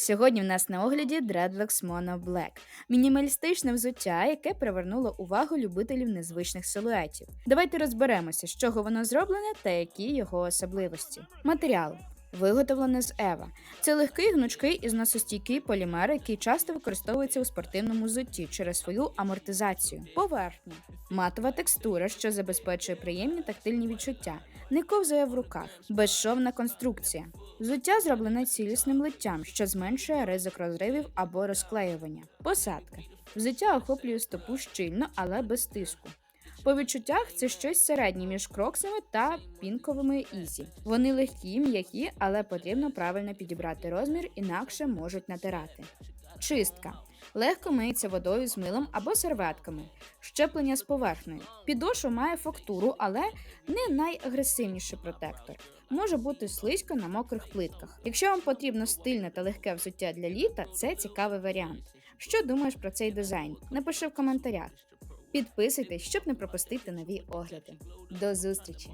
Сьогодні в нас на огляді Dreadlocks Mono Black – мінімалістичне взуття, яке привернуло увагу любителів незвичних силуетів. Давайте розберемося, з чого воно зроблене та які його особливості. Матеріал. Виготовлене з Ева. Це легкий, гнучкий і зносостійкий полімер, який часто використовується у спортивному взутті через свою амортизацію. Поверхня. Матова текстура, що забезпечує приємні тактильні відчуття, не ковзає в руках, безшовна конструкція. Взуття зроблене цілісним литтям, що зменшує ризик розривів або розклеювання. Посадка. Взуття охоплює стопу щільно, але без тиску. По відчуттях це щось середнє між кроксами та пінковими ізі. Вони легкі, м'які, але потрібно правильно підібрати розмір, інакше можуть натирати. Чистка. Легко миється водою з милом або серветками. Щеплення з поверхнею. Підошва має фактуру, але не найагресивніший протектор. Може бути слизько на мокрих плитках. Якщо вам потрібно стильне та легке взуття для літа, це цікавий варіант. Що думаєш про цей дизайн? Напиши в коментарях. Підписуйтесь, щоб не пропустити нові огляди. До зустрічі!